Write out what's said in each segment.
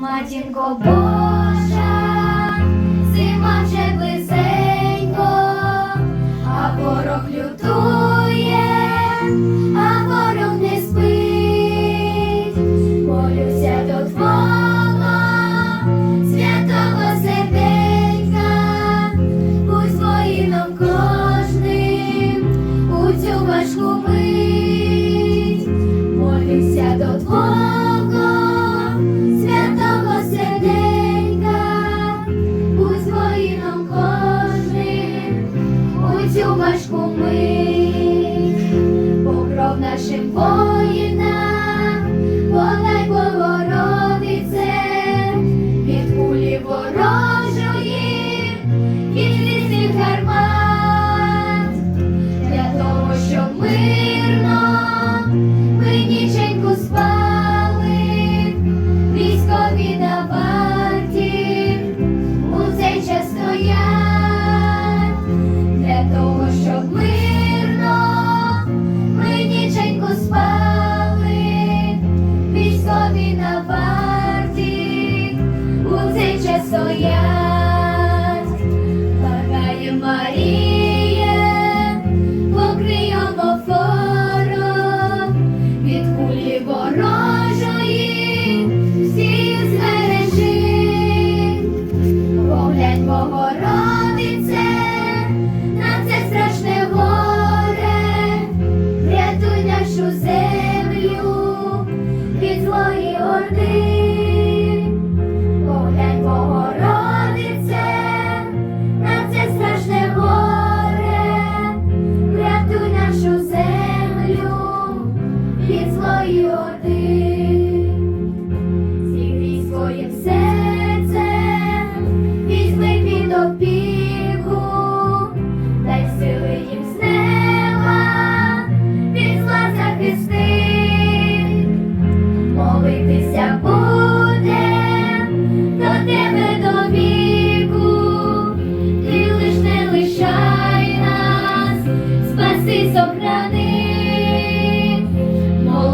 матінко Бог. наш кумир, покров нашим воїнам.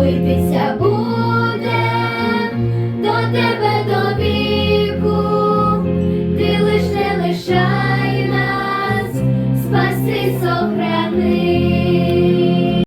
молитися буде до тебе.